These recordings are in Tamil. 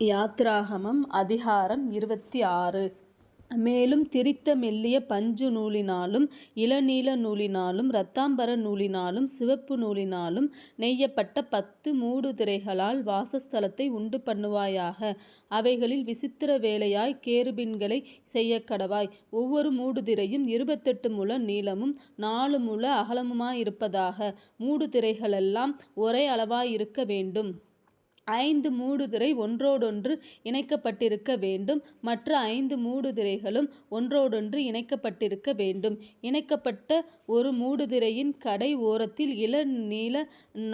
யாத்ராகமம் அதிகாரம் இருபத்தி ஆறு மேலும் திரித்த மெல்லிய பஞ்சு நூலினாலும் இளநீல நூலினாலும் இரத்தாம்பர நூலினாலும் சிவப்பு நூலினாலும் நெய்யப்பட்ட பத்து மூடுதிரைகளால் வாசஸ்தலத்தை உண்டு பண்ணுவாயாக. அவைகளில் விசித்திர வேலையாய் கேருபின்களை செய்ய செய்யக்கடவாய். ஒவ்வொரு மூடுதிரையும் இருபத்தெட்டு முழ நீளமும் நாலு முழ அகலமுமாயிருப்பதாக. மூடுதிரைகளெல்லாம் ஒரே அளவாயிருக்க வேண்டும். ஐந்து மூடுதிரை ஒன்றோடொன்று இணைக்கப்பட்டிருக்க வேண்டும். மற்ற ஐந்து மூடுதிரைகளும் ஒன்றோடொன்று இணைக்கப்பட்டிருக்க வேண்டும். இணைக்கப்பட்ட ஒரு மூடுதிரையின் கடை ஓரத்தில் இளநீல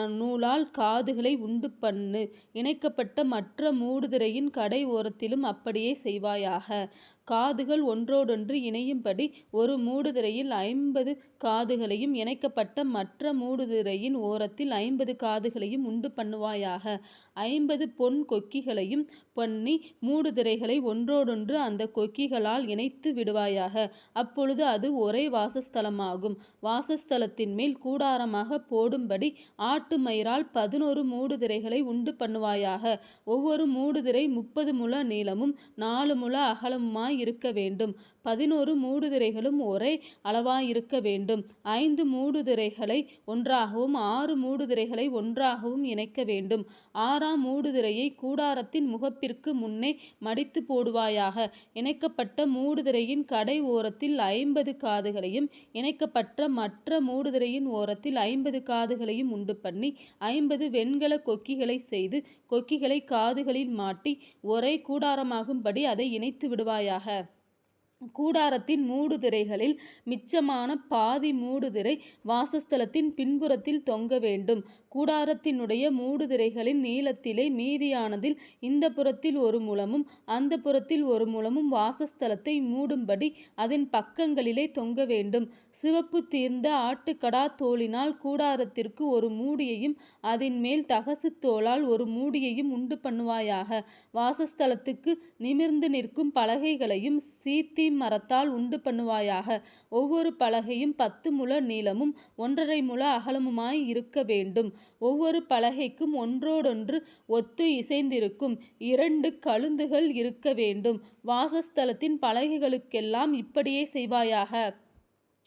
நூலால் காதுகளை உண்டு பண்ணு இணைக்கப்பட்ட மற்ற மூடுதிரையின் கடை ஓரத்திலும் அப்படியே செய்வாயாக. காதுகள் ஒன்றோடொன்று இணையும்படி ஒரு மூடுதிரையில் ஐம்பது காதுகளையும் இணைக்கப்பட்ட மற்ற மூடுதிரையின் ஓரத்தில் ஐம்பது காதுகளையும் உண்டு பண்ணுவாயாக ஐம்பது பொன் கொக்கிகளையும் பண்ணி மூடுதிரைகளை ஒன்றோடொன்று அந்த கொக்கிகளால் இணைத்து விடுவாயாக. அப்பொழுது அது ஒரே வாசஸ்தலமாகும். வாசஸ்தலத்தின் மேல் கூடாரமாகப் போடும்படி ஆட்டு மயிரால் பதினொரு மூடுதிரைகளை உண்டு பண்ணுவாயாக ஒவ்வொரு மூடுதிரை முப்பது முழ நீளமும் நாலு முழ அகலமுமாய் இருக்க வேண்டும். பதினொரு மூடுதிரைகளும் ஒரே அளவாயிருக்க வேண்டும். ஐந்து மூடுதிரைகளை ஒன்றாகவும் ஆறு மூடுதிரைகளை ஒன்றாகவும் இணைக்க வேண்டும். ஆறாம் மூடுதிரையை கூடாரத்தின் முகப்பிற்கு முன்னே மடித்து போடுவாயாக. இணைக்கப்பட்ட மூடுதிரையின் கடை ஓரத்தில் ஐம்பது காதுகளையும் இணைக்கப்பட்ட மற்ற மூடுதிரையின் ஓரத்தில் ஐம்பது காதுகளையும் உண்டு பண்ணி ஐம்பது வெண்கல கொக்கிகளை செய்து கொக்கிகளை காதுகளில் மாட்டி ஒரே கூடாரமாகும்படி அதை இணைத்துவிடுவாயாக. கூடாரத்தின் மூடுதிரைகளில் மிச்சமான பாதி மூடுதிரை வாசஸ்தலத்தின் பின்புறத்தில் தொங்க வேண்டும். கூடாரத்தினுடைய மூடுதிரைகளின் நீளத்திலே மீதியானதில் இந்த புறத்தில் ஒரு முழமும் அந்த புறத்தில் ஒரு முழமும் வாசஸ்தலத்தை மூடும்படி அதன் பக்கங்களிலே தொங்க வேண்டும். சிவப்பு தீர்ந்த ஆட்டுக்கடா தோளினால் கூடாரத்திற்கு ஒரு மூடியையும் அதின்மேல் தகசுத் தோலால் ஒரு மூடியையும் உண்டு பண்ணுவாயாக வாசஸ்தலத்துக்கு நிமிர்ந்து நிற்கும் பலகைகளையும் சீத்தி மரத்தால் உண்டு பண்ணுவாயாக ஒவ்வொரு பலகையும் பத்து முழ நீளமும் ஒன்றரை முழ அகலமுமாய் இருக்க வேண்டும். ஒவ்வொரு பலகைக்கும் ஒன்றோடொன்று ஒத்து இசைந்திருக்கும் இரண்டு கழுந்துகள் இருக்க வேண்டும். வாசஸ்தலத்தின் பலகைகளுக்கெல்லாம் இப்படியே செய்வாயாக.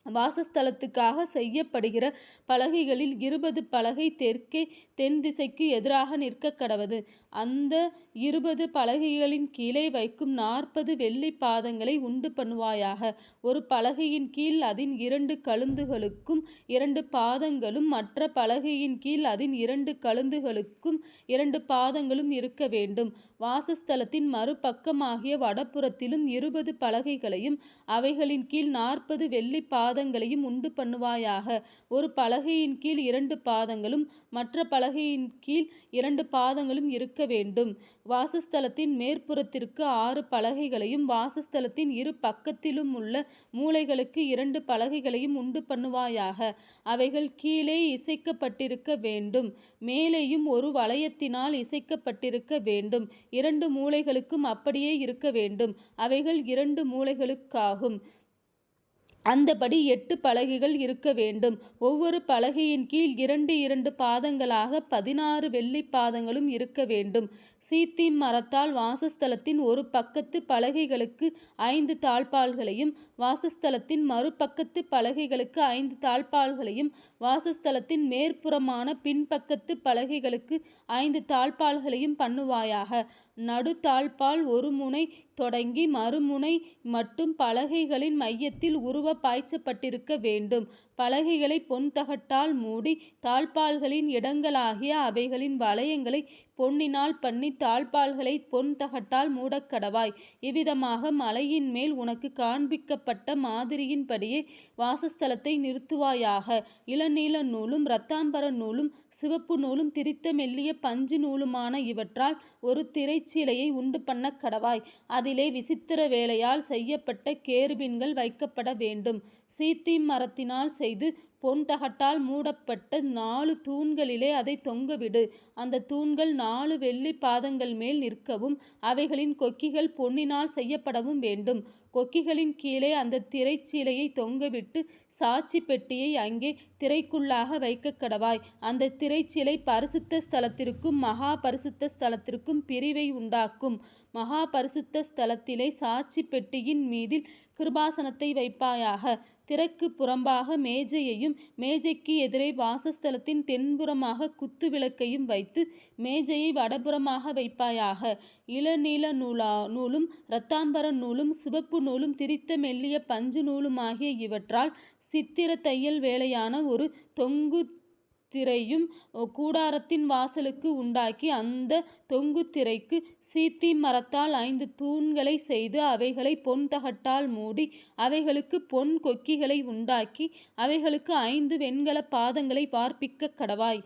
வாசஸ்தலத்துக்காக செய்யப்படுகிற பலகைகளில் இருபது பலகை தெற்கே தென் திசைக்கு எதிராக நிற்க கடவது அந்த இருபது பலகைகளின் கீழே வைக்கும் நாற்பது வெள்ளி பாதங்களை உண்டு பண்ணுவாயாக ஒரு பலகையின் கீழ் அதன் இரண்டு கழுந்துகளுக்கும் இரண்டு பாதங்களும் மற்ற பலகையின் கீழ் அதன் இரண்டு கழுந்துகளுக்கும் இரண்டு பாதங்களும் இருக்க வேண்டும். வாசஸ்தலத்தின் மறுபக்கமாகிய வடப்புறத்திலும் இருபது பலகைகளையும் அவைகளின் கீழ் நாற்பது வெள்ளி பாத பாதங்களையும் உண்டு பண்ணுவாயாக ஒரு பலகையின் கீழ் இரண்டு பாதங்களும் மற்ற பலகையின் கீழ் இரண்டு பாதங்களும் இருக்க வேண்டும். வாசஸ்தலத்தின் மேற்புறத்திற்கு ஆறு பலகைகளையும் வாசஸ்தலத்தின் இரு பக்கத்திலும் உள்ள மூளைகளுக்கு இரண்டு பலகைகளையும் உண்டு பண்ணுவாயாக அவைகள் கீழே இசைக்கப்பட்டிருக்க வேண்டும் மேலேயும் ஒரு வளையத்தினால் இசைக்கப்பட்டிருக்க வேண்டும். இரண்டு மூலைகளுக்கும் அப்படியே இருக்க வேண்டும். அவைகள் இரண்டு மூலைகளுக்காகும். அந்தப்படி எட்டு பலகைகள் இருக்க வேண்டும். ஒவ்வொரு பலகையின் கீழ் இரண்டு இரண்டு பாதங்களாக பதினாறு வெள்ளி பாதங்களும் இருக்க வேண்டும். சீத்தி மரத்தால் வாசஸ்தலத்தின் ஒரு பக்கத்து பலகைகளுக்கு ஐந்து தாழ்பால்களையும் வாசஸ்தலத்தின் மறுபக்கத்து பலகைகளுக்கு ஐந்து தாழ்பால்களையும் வாசஸ்தலத்தின் மேற்புறமான பின்பக்கத்து பலகைகளுக்கு ஐந்து தாழ்பால்களையும் பண்ணுவாயாக. நடுத்தாழ்ப்பாள் ஒரு முனை தொடங்கி மறுமுனை மட்டும் பலகைகளின் மையத்தில் உருவ பாய்ச்சப்பட்டிருக்க வேண்டும். பலகைகளைப் பொன் தகட்டால் மூடி தாழ்ப்பாள்களின் இடங்களாகிய அவைகளின் வளையங்களைப் பொன்னினால் பண்ணி தாழ்ப்பாள்களைப் பொன் தகட்டால் மூடக்கடவாய். இவ்விதமாக மலையின்மேல் உனக்குக் காண்பிக்கப்பட்ட மாதிரியின்படியே வாசஸ்தலத்தை நிறுத்துவாயாக. இளநீல நூலும் இரத்தாம்பர நூலும் சிவப்பு நூலும் திரித்த மெல்லிய பஞ்சு நூலுமான இவற்றால் ஒரு திரைச்சீலையை உண்டுபண்ணக்கடவாய். அதிலே விசித்திர வேலையால் செய்யப்பட்ட கேருபின்கள் வைக்கப்பட வேண்டும். சீத்திம் மரத்தினால் செய்து பொன் தகட்டால் மூடப்பட்ட நாலு தூண்களிலே அதை தொங்கவிடு. அந்த தூண்கள் நாலு வெள்ளி பாதங்கள் மேல் நிற்கவும் அவைகளின் கொக்கிகள் பொன்னினால் செய்யப்படவும் வேண்டும். கொக்கிகளின் கீழே அந்த திரைச்சீலையை தொங்கவிட்டு சாட்சி பெட்டியை அங்கே திரைக்குள்ளாக வைக்க கடவாய் அந்த திரைச்சீலை பரிசுத்த ஸ்தலத்திற்கும் மகா பரிசுத்த ஸ்தலத்திற்கும் பிரிவை உண்டாக்கும். மகா பரிசுத்த ஸ்தலத்திலே சாட்சி பெட்டியின் மீதில் கிருபாசனத்தை வைப்பாயாக. திறக்கு புறம்பாக மேஜையையும் மேஜைக்கு எதிரே வாசஸ்தலத்தின் தென்புறமாகக் குத்துவிளக்கையும் வைத்து மேஜையை வடபுறமாக வைப்பாயாக. இளநீல நூலா நூலும் இரத்தாம்பர நூலும் சிவப்பு நூலும் திரித்த மெல்லிய பஞ்சு நூலுமாகிய இவற்றால் சித்திர தையல் வேலையான ஒரு தொங்கு திரையும் கூடாரத்தின் வாசலுக்கு உண்டாக்கி அந்த தொங்கு திரைக்கு சீத்தி மரத்தால் ஐந்து தூண்களைச் செய்து அவைகளைப் பொன் தகட்டால் மூடி அவைகளுக்குப் பொன் கொக்கிகளை உண்டாக்கி அவைகளுக்கு ஐந்து வெண்கலப் பாதங்களை வார்ப்பிக்கக்கடவாய்.